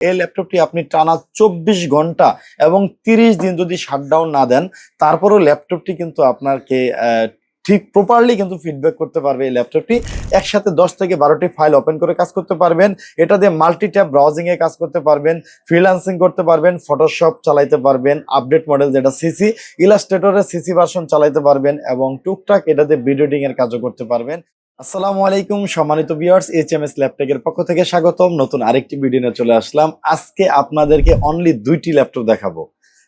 এই ল্যাপটপটি আপনি টানা চব্বিশ ঘণ্টা এবং তিরিশ দিন যদি শাটডাউন না দেন, তারপরেও ল্যাপটপটি কিন্তু আপনাকে ঠিক প্রপারলি কিন্তু ফিডব্যাক করতে পারবে এই ল্যাপটপটি একসাথে দশ থেকে বারোটি ফাইল ওপেন করে কাজ করতে পারবেন। এটা দিয়ে মাল্টি ট্যাব ব্রাউজিং এ কাজ করতে পারবেন ফ্রিল্যান্সিং করতে পারবেন ফটোশপ চালাইতে পারবেন আপডেট মডেল যেটা সিসি ইলাস্ট্রেটরের সিসি ভার্সন চালাইতে পারবেন এবং টুকটাক এটাতে ভিডিও এডিটিং এর কাজও করতে পারবেন। আসসালামু আলাইকুম, সম্মানিত ভিউয়ার্স এইচ এম এস পক্ষ থেকে স্বাগতম। নতুন আরেকটি ভিডিও নিয়ে চলে আসলাম। আজকে আপনাদেরকে অনলি দুইটি ল্যাপটপ দেখাবো।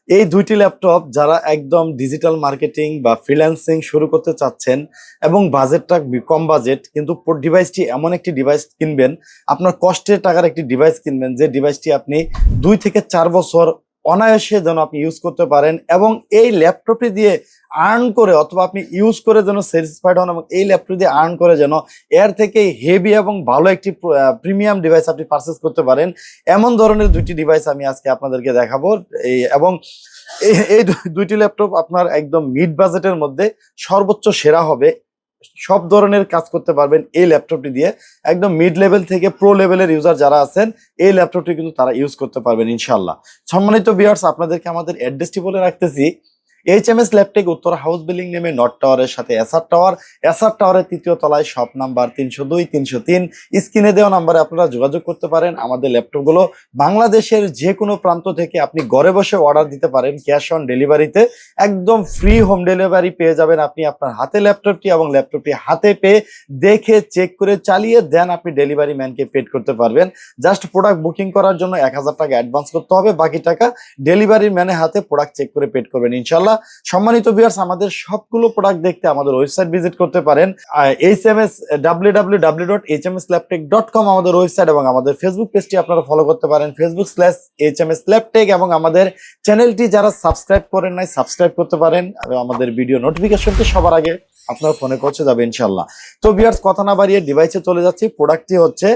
এই দুইটি ল্যাপটপ যারা একদম ডিজিটাল মার্কেটিং বা ফ্রিল্যান্সিং শুরু করতে চাচ্ছেন এবং বাজেটটা কম বাজেট কিন্তু ডিভাইসটি এমন একটি ডিভাইস কিনবেন, আপনার কষ্টের টাকার একটি ডিভাইস কিনবেন, যে ডিভাইসটি আপনি দুই থেকে চার বছর অনায়াসে যেন আপনি ইউজ করতে পারেন এবং এই ল্যাপটপটি দিয়ে আর্ন করে অথবা আপনি ইউজ করে যেন স্যাটিসফাইড হন এবং এই ল্যাপটপ দিয়ে আর্ন করে যেন এর থেকে হেভি এবং ভালো একটি প্রিমিয়াম ডিভাইস আপনি পারচেস করতে পারেন। এমন ধরনের দুইটি ডিভাইস আমি আজকে আপনাদেরকে দেখাবো। এই এবং এই- দুইটি ল্যাপটপ আপনার একদম মিড বাজেটের মধ্যে সর্বোচ্চ সেরা হবে। সব ধরনের কাজ করতে পারবেন এই ল্যাপটপটি দিয়ে। একদম মিড লেভেল থেকে প্রো লেভেলের ইউজার যারা আছেন, এই ল্যাপটপটি কিন্তু তারা ইউজ করতে পারবেন ইনশাল্লাহ সম্মানিত বিয়ার্স আপনাদেরকে আমাদের অ্যাড্রেসটি বলে রাখতেছি। এইচ এম এস ল্যাপটেক উত্তর হাউস বিল্ডিং নেমে নর্থ টাওয়ারের সাথে এসআর টাওয়ার এসআর টাওয়ারের তৃতীয় তলায় শপ নাম্বার তিনশো দুই, তিনশো তিন। স্ক্রিনে দেওয়া নাম্বারে আপনারা যোগাযোগ করতে পারেন। আমাদের ল্যাপটপগুলো বাংলাদেশের যে কোনো প্রান্ত থেকে আপনি ঘরে বসে অর্ডার দিতে পারেন ক্যাশ অন ডেলিভারিতে একদম ফ্রি হোম ডেলিভারি পেয়ে যাবেন আপনি আপনার হাতে ল্যাপটপটি এবং ল্যাপটপটি হাতে পেয়ে দেখে চেক করে চালিয়ে দেন আপনি ডেলিভারি ম্যানকে পেড করতে পারবেন। জাস্ট প্রোডাক্ট বুকিং করার জন্য এক হাজার টাকা অ্যাডভান্স করতে হবে। বাকি টাকা ডেলিভারি ম্যানের হাতে প্রোডাক্ট চেক করে পেড করবেন। ইনশাল্লাহ সম্মানিত ভিউয়ার্স আমাদের সবগুলো প্রোডাক্ট দেখতে আমাদের ওয়েবসাইট ভিজিট করতে পারেন। H M S W dot H M S dot com আমাদের ওয়েবসাইট এবং আমাদের ফেসবুক পেজটি আপনারা ফলো করতে পারেন। Facebook slash H M S এবং আমাদের চ্যানেলটি যারা সাবস্ক্রাইব করেন নাই সাবস্ক্রাইব করতে পারেন। আর আমাদের ভিডিও নোটিফিকেশনটি সবার আগে আপনার ফোনে করছে যাবে ইনশাল্লাহ তো বিয়ার্স কথা না বাড়িয়ে ডিভাইসে চলে যাচ্ছি। প্রোডাক্টটি হচ্ছে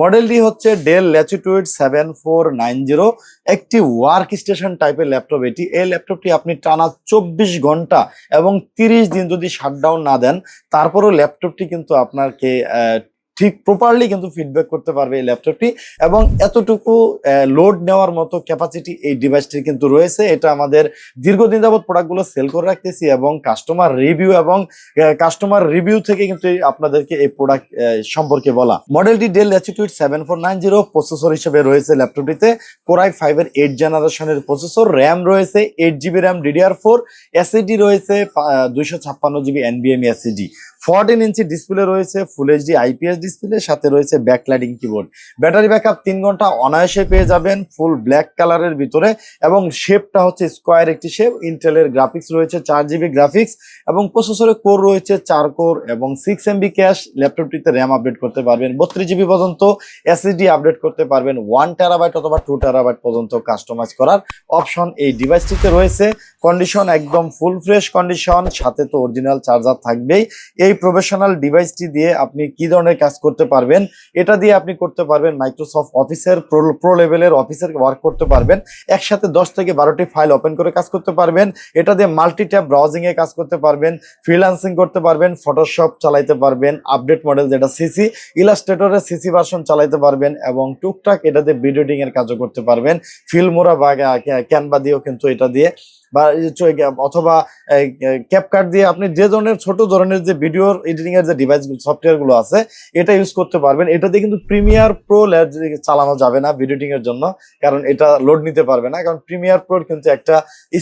মডেলটি হচ্ছে Dell Latitude seven four nine zero একটি ওয়ার্ক স্টেশন টাইপের ল্যাপটপ এটি। এই ল্যাপটপটি আপনি টানা চব্বিশ ঘণ্টা এবং তিরিশ দিন যদি শাটডাউন না দেন, তারপরও ল্যাপটপটি কিন্তু আপনাকে ঠিক প্রপারলি কিন্তু ফিডব্যাক করতে পারবে এই ল্যাপটপটি এবং এতটুকু লোড নেওয়ার মতো ক্যাপাসিটি এই ডিভাইসটির কিন্তু রয়েছে। এটা আমাদের দীর্ঘদিন যাবৎ প্রোডাক্টগুলো সেল করে রাখতেছি এবং কাস্টমার রিভিউ এবং কাস্টমার রিভিউ থেকে কিন্তু আপনাদেরকে এই প্রোডাক্ট সম্পর্কে বলা। মডেলটি Dell Latitude seven four nine zero processor হিসেবে রয়েছে ল্যাপটপটিতে কোরাই ফাইভের এইট জেনারেশনের প্রসেসর র্যাম রয়েছে eight GB RAM DDR four SSD রয়েছে দুইশো ছাপ্পান্ন জিবি এনবিএমই এসএডি ফোরটিন ইঞ্চি ডিসপ্লে রয়েছে ফুল এইচডি আইপিএস ডিসপ্লে সাথে রয়েছে ব্যাকলাইটিং কিবোর্ড ব্যাটারি ব্যাকআপ তিন ঘণ্টা অনায়াসে পেয়ে যাবেন ফুল ব্ল্যাক কালারের ভিতরে এবং শেপটা হচ্ছে স্কোয়ার একটি শেপ ইন্টেলের গ্রাফিক্স রয়েছে, চার জিবি গ্রাফিক্স এবং প্রসেসরে কোর রয়েছে, চার কোর এবং সিক্স এমবি ক্যাশ ল্যাপটপটিতে র্যাম আপডেট করতে পারবেন, বত্রিশ জিবি পর্যন্ত এসএসডি আপডেট করতে পারবেন ওয়ান টেরাবাইট অথবা টু টেরাবাইট পর্যন্ত কাস্টমাইজ করার অপশন এই ডিভাইসটিতে রয়েছে। কন্ডিশন একদম ফুল ফ্রেশ কন্ডিশন সাথে তো অরিজিনাল চার্জার থাকবেই। এই প্রফেশনাল ডিভাইসটি দিয়ে আপনি কি ধরনের কাজ করতে পারবেন, এটা দিয়ে আপনি করতে পারবেন মাইক্রোসফট অফিসের প্রো লেভেলের অফিসের ওয়ার্ক করতে পারবেন, একসাথে দশ থেকে বারোটি ফাইল ওপেন করে কাজ করতে পারবেন, এটা দিয়ে মাল্টি ট্যাব ব্রাউজিং এ কাজ করতে পারবেন ফ্রিল্যান্সিং করতে পারবেন ফটোশপ চালাইতে পারবেন আপডেট মডেল যেটা সিসি ইলাস্ট্রেটরের সিসি ভার্সন চালাইতে পারবেন এবং টুকটাক এটাতে ভিডিও এডিটিং এর কাজও করতে পারবেন ফিল্মোরা বা ক্যানভা দিয়েও কিন্তু এটা দিয়ে বা অথবা ক্যাপকাট দিয়ে আপনি যে ধরনের, ছোট ধরনের যে ভিডিও এডিটিং এর যে ডিভাইস সফটওয়্যারগুলো আছে, এটা ইউজ করতে পারবেন। এটাতে কিন্তু প্রিমিয়ার প্রো চালানো যাবে না ভিডিও এডিটিং এর জন্য, কারণ এটা লোড নিতে পারবে না। কারণ প্রিমিয়ার প্রোর কিন্তু একটা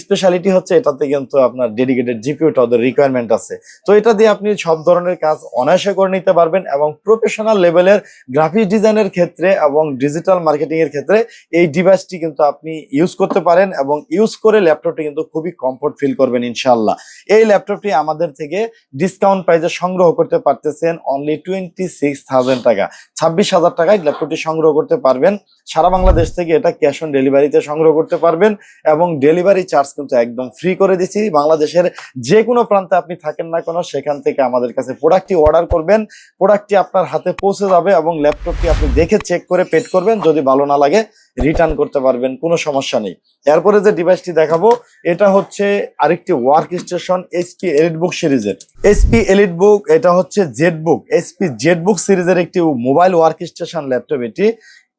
স্পেশালিটি হচ্ছে, এটাতে কিন্তু আপনার ডেডিকেটেড জিপিউটা ওদের রিকোয়ারমেন্ট আছে। তো এটা দিয়ে আপনি সব ধরনের কাজ অনায়াসে করে নিতে পারবেন এবং প্রফেশনাল লেভেলের গ্রাফিক্স ডিজাইনের ক্ষেত্রে এবং ডিজিটাল মার্কেটিং এর ক্ষেত্রে এই ডিভাইসটি কিন্তু আপনি ইউজ করতে পারেন এবং ইউজ করে ল্যাপটপটি কিন্তু খুবই কমফোর্ট ফিল করবেন ইনশাল্লাহ এই ল্যাপটপটি আমাদের থেকে ডিসকাউন্ট প্রাইসে সংগ্রহ করতে পারতেছেন অনলি টোয়েন্টি সিক্স থাউজেন্ড টাকা। ছাব্বিশ হাজার টাকায় ল্যাপটপটি সংগ্রহ করতে পারবেন। সারা বাংলাদেশ থেকে এটা ক্যাশ অন ডেলিভারিতে সংগ্রহ করতে পারবেন এবং ডেলিভারি চার্জ কিন্তু একদম ফ্রি করে দিচ্ছি। বাংলাদেশের যে কোনো প্রান্তে আপনি থাকেন না কেন, সেখান থেকে আমাদের কাছে প্রোডাক্টটি অর্ডার করবেন। প্রোডাক্টটি আপনার হাতে পৌঁছে যাবে এবং ল্যাপটপটি আপনি দেখে চেক করে পেড করবেন। যদি ভালো না লাগে রিটার্ন করতে পারবেন, কোনো সমস্যা নেই। এরপরে যে ডিভাইসটি দেখাবো, এটা হচ্ছে আরেকটি work station HP Elite Book সিরিজের এইচপি এলিট বুক এটা হচ্ছে Z Book HP Z Book সিরিজের একটি মোবাইল ওয়ার্ক স্টেশন ল্যাপটপ এটি।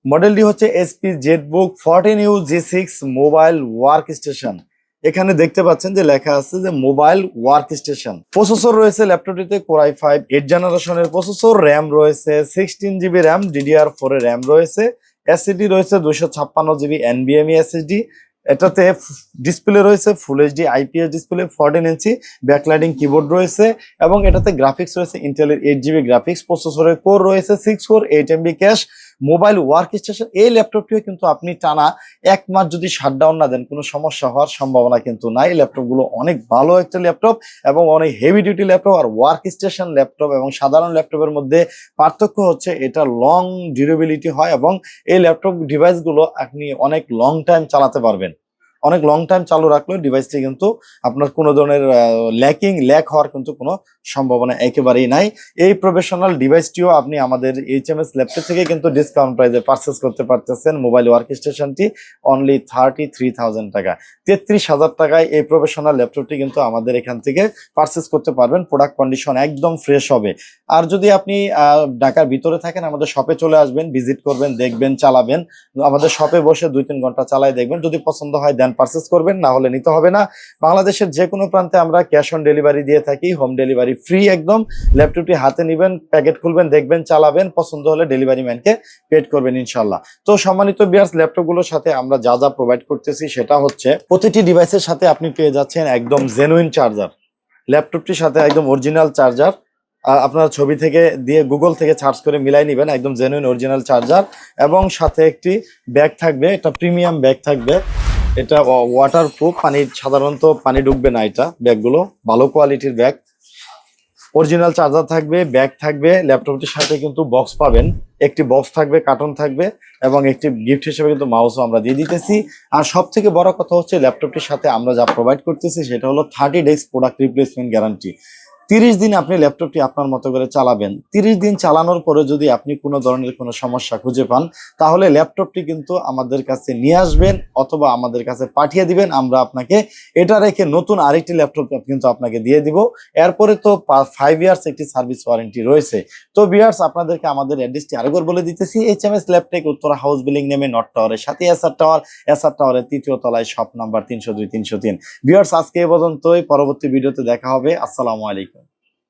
মডেলটি হচ্ছে SP ZBook fourteen U G six mobile work station এখানে দেখতে পাচ্ছেন যে লেখা আছে যে মোবাইল ওয়ার্ক স্টেশন প্রসেসর রয়েছে ল্যাপটপটিতে কোরাই ফাইভ এইট জেনারেশনের প্রসেসর র্যাম রয়েছে sixteen GB RAM DDR four এর র্যাম রয়েছে। এসএসডি রয়েছে দুইশো ছাপ্পান্ন জিবি এনবিএমই এসএসডি এটাতে ডিসপ্লে রয়েছে full HD IPS display fourteen inch backlighting keyboard রয়েছে এবং এটাতে গ্রাফিক্স রয়েছে ইন্টেলের এইট জিবি গ্রাফিক্স প্রসেসরের কোর রয়েছে six core eight MB cache mobile work station, এই ল্যাপটপটিও কিন্তু আপনি টানা এক মাস যদি শাটডাউন না দেন, কোনো সমস্যা হওয়ার সম্ভাবনা কিন্তু নাই। ল্যাপটপগুলো অনেক ভালো একটা ল্যাপটপ এবং অনেক হেভি ডিউটি ল্যাপটপ আর ওয়ার্ক স্টেশন ল্যাপটপ এবং সাধারণ ল্যাপটপের মধ্যে পার্থক্য হচ্ছে এটা লং ডিউরেবিলিটি হয় এবং এই ল্যাপটপ ডিভাইসগুলো আপনি অনেক লং টাইম চালাতে পারবেন। অনেক লং টাইম চালু রাখলেও ডিভাইসটি কিন্তু আপনার কোনো ধরনের ল্যাকিং ল্যাক হওয়ার কিন্তু কোনো সম্ভাবনা একেবারেই নাই। এই প্রফেশনাল ডিভাইসটিও আপনি আমাদের এইচ এম এস ল্যাপটপ থেকে কিন্তু ডিসকাউন্ট প্রাইসে পারচেস করতে পারতেছেন। মোবাইল ওয়ার্ক স্টেশনটি অনলি থার্টি থ্রি থাউজেন্ড টাকা। তেত্রিশ হাজার টাকায় এই প্রফেশনাল ল্যাপটপটি কিন্তু আমাদের এখান থেকে পারচেস করতে পারবেন। প্রোডাক্ট কন্ডিশন একদম ফ্রেশ হবে। আর যদি আপনি ঢাকার ভিতরে থাকেন, আমাদের শপে চলে আসবেন ভিজিট করবেন, দেখবেন, চালাবেন। আমাদের শপে বসে দুই তিন ঘণ্টা চালাই দেখবেন। যদি পছন্দ হয়, দেন পারচেস করবেন, না হলে নিতে হবে না। বাংলাদেশের যে কোনো প্রান্তে আমরা ক্যাশ অন ডেলিভারি দিয়ে থাকি হোম ডেলিভারি ফ্রি একদম। ল্যাপটপটি হাতে নেবেন প্যাকেট খুলবেন, দেখবেন, চালাবেন, পছন্দ হলে ডেলিভারি ম্যানকে পেড করবেন ইনশাল্লাহ তো সম্মানিত বিয়ার্স ল্যাপটপগুলোর সাথে আমরা যা যা প্রোভাইড করতেছি, সেটা হচ্ছে প্রতিটি ডিভাইসের সাথে আপনি পেয়ে যাচ্ছেন একদম জেনুইন চার্জার ল্যাপটপটির সাথে একদম অরিজিনাল চার্জার আর আপনার ছবি থেকে দিয়ে গুগল থেকে সার্চ করে মিলাই নেবেন, একদম জেনুইন অরিজিনাল চার্জার এবং সাথে একটি ব্যাগ থাকবে, একটা প্রিমিয়াম ব্যাগ থাকবে। এটা ওয়াটার প্রুফ পানি, সাধারণত পানি ঢুকবে না এটা ব্যাগগুলো। ভালো কোয়ালিটির ব্যাগ। অরিজিনাল চার্জার থাকবে ব্যাগ থাকবে ল্যাপটপটির সাথে কিন্তু বক্স পাবেন। একটি বক্স থাকবে কার্টন থাকবে এবং একটি গিফট হিসেবে কিন্তু মাউসও আমরা দিয়ে দিতেছি। আর সব থেকে বড় কথা হচ্ছে ল্যাপটপটির সাথে আমরা যা প্রোভাইড করতেছি, সেটা হলো thirty days product replacement guarantee তিরিশ দিন আপনি ল্যাপটপটি আপনার মতো করে চালাবেন। তিরিশ দিন চালানোর পরে যদি আপনি কোনো ধরনের কোনো সমস্যা খুঁজে পান, তাহলে ল্যাপটপটি কিন্তু আমাদের কাছে নিয়ে আসবেন অথবা আমাদের কাছে পাঠিয়ে দিবেন। আমরা আপনাকে এটা রেখে নতুন আরেকটি ল্যাপটপ কিন্তু আপনাকে দিয়ে দিব। এরপরে তো ফাইভ ইয়ার্স একটি সার্ভিস ওয়ারেন্টি রয়েছে। তো বিয়ার্স আপনাদেরকে আমাদের অ্যাড্রেসটি আরেকবার বলে দিতেছি। H M S Laptech Uttara house building নেমে নট টাওয়ারের সাথে এসআর টাওয়ার এসআর টাওয়ারের তৃতীয় তলায় শপ নাম্বার তিনশো দুই, তিনশো তিন। বিয়ার্স আজকে এ পর্যন্তই। পরবর্তী ভিডিওতে দেখা হবে। আসসালামু আলাইকুম।